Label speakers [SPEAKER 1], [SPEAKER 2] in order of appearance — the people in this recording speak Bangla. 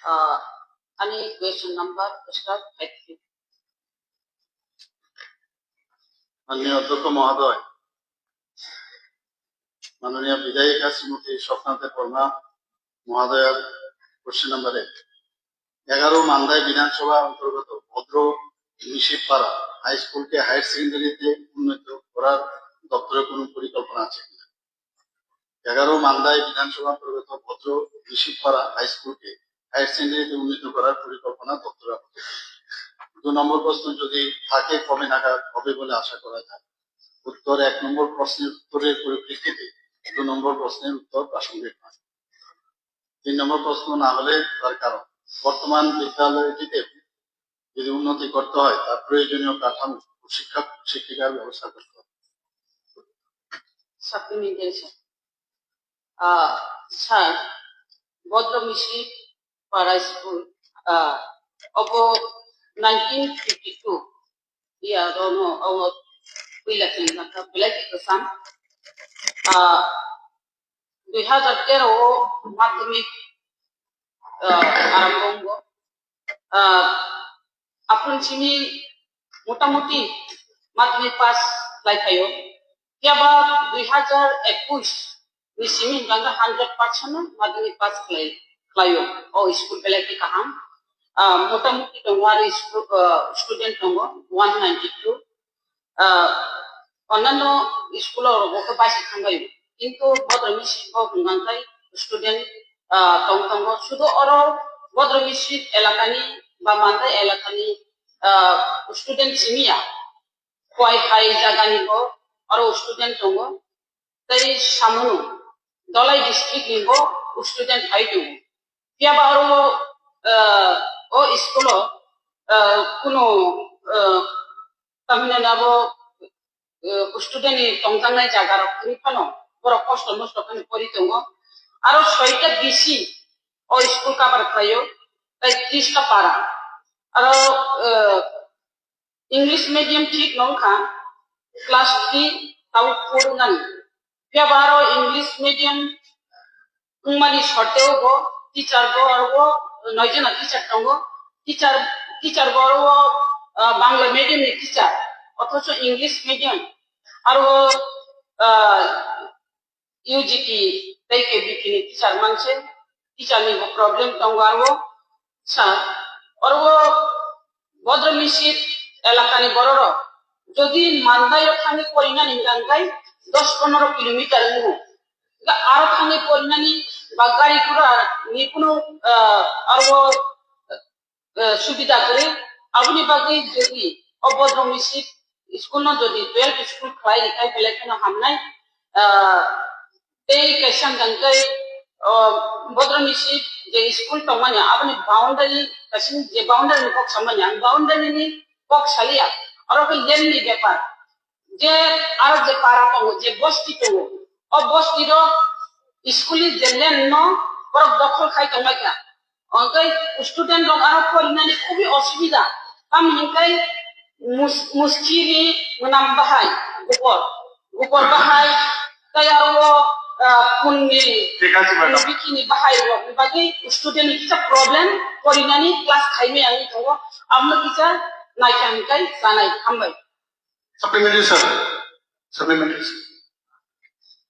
[SPEAKER 1] Uh, any question number, start, thank you.
[SPEAKER 2] মাননীয় অধ্যক্ষ মহোদয় মাননীয় বিধায়িকা শ্রীমতী স্বপ্নাথে বর্মা মহোদয়ের কোশ্চেন নাম্বার এক এগারো মান্দায় বিধানসভা অন্তর্গত ভদ্র নিশিপাড়া হাই স্কুলকে হায়ার সেকেন্ডারিতে উন্নীত করার দপ্তরের কোনো পরিকল্পনা আছে এগারো মান্দায় বিধানসভা অন্তর্গত ভদ্র নিশিপাড়া হাই স্কুলকে হায়ার সেকেন্ডারিতে উন্নীত করার পরিকল্পনা দপ্তর দু নম্বর প্রশ্ন যদি থাকে কবে নাগাদ হবে বলে আশা করা যায়? উত্তর এক নম্বর প্রশ্নের উত্তরের পরিপ্রেক্ষিতে দু নম্বর প্রশ্নের উত্তর প্রাসঙ্গিক নয়। তিন নম্বর প্রশ্ন না হলে তার কারণ? বর্তমান বিদ্যালয়টিতে যদি উন্নতি করতে হয় তার প্রয়োজনীয় কাঠামো শিক্ষক শিক্ষিকার ব্যবস্থা করতে হবে.
[SPEAKER 1] Uh, sir, Bodromishi Para School, uh, of 1952, yeah, don't know, our Pilaki, Naka, Pilaki Kasam, uh, দুই হাজার তেরো মাধ্যমিক আহ, আরম্ভ। আহ, আপনার মোটামুটি মাধ্যমিক পাস লাইফাयो Tiaba 2021 ni simin bangga 100% madani pas klay klayo school bela ki kaham ah motamuti tongwari school student tongo 192 ah অন্যান্য স্কুলের বকে পাইছে থাঙ্গাই কিন্তু বদ্রমি শিল্প হুঙ্গাঙ্কাই স্টুডেন্ট তং তঙ্গ শুধু অর বদ্রমি শিল্প এলাকানি বা মান্দাই এলাকানি স্টুডেন্ট সিমিয়া কয় হাই জাগানি জাগানিবো আরও স্টুডেন্ট দङ তাই সামনো দলাই ডিস্ট্রিক্ট নিব স্টুডেন্ট হাই দङ কিয়াবা আরও ও স্কুল কোনো তামিনা নাবো স্টুডেন্ট টংজাংনাই রক্ষণি ফানো বড় কষ্ট নষ্ট খানি করি দङ আরও ছয়টা বেশি ও স্কুল কাবার খাইও তাই ত্রিশটা পারা আরও ইংলিশ মিডিয়াম ঠিক নংখা ক্লাস থ্রি তাও পড়ুনান ফেবারো ইংলিশ মিডিয়াম উংমানি শর্তেও গো টিচার গো আর নয়জনা টিচার দङ টিচার টিচার গো বাংলা মিডিয়ামের টিচার অথচ ইংলিশ মিডিয়াম আরও ইউজিটি তাইকে বিকিনি টিচার মানছে। টিচারনি প্রবলেম দङ আরও সা আরও ভদ্রমিশিত এলাকানি বড় যদি মান্দায় থানি পরিণানি গাঙ্গাই দশ পনেরো কিলোমিটার মুহ আরও থানি পরিণানি বা গাড়ি ঘোড়া নি কোনো আরও সুবিধা করে আপনি বাকি যদি অভদ্র মিশিত স্কুল যদি টুয়েলভ স্কুল খাই লিখাই বেলেগ কোনো হামনাই এই কেসান গাঙ্গাই ভদ্র মিশিত যে স্কুল টমানি আপনি বাউন্ডারি কাসিন যে বাউন্ডারি কক সামানি বাউন্ডারি নি কক সালিয়া, আরও লেননি ব্যাপার। যে আর যে পারা পাবো, যে বস্তি পাবো ও বস্তির স্কুলের যে লেন ন বরফ দখল খাই তোমাকে অঙ্কাই স্টুডেন্ট রং আরও পরিণানি খুবই অসুবিধা। কাম হিংকাই মুস্কিরি নাম বাহাই গোপর গোপর বাহাই। তাই আরও পুননি
[SPEAKER 2] ঠিক আছে ম্যাডাম।
[SPEAKER 1] বিকিনি বাহাই বাকি স্টুডেন্ট কিছু প্রবলেম পরিণানি ক্লাস খাইমে আমি আমরা কিছু জানাই। হামবাই
[SPEAKER 2] সাপ্লিমেন্টারি স্যার সাপ্লিমেন্টারি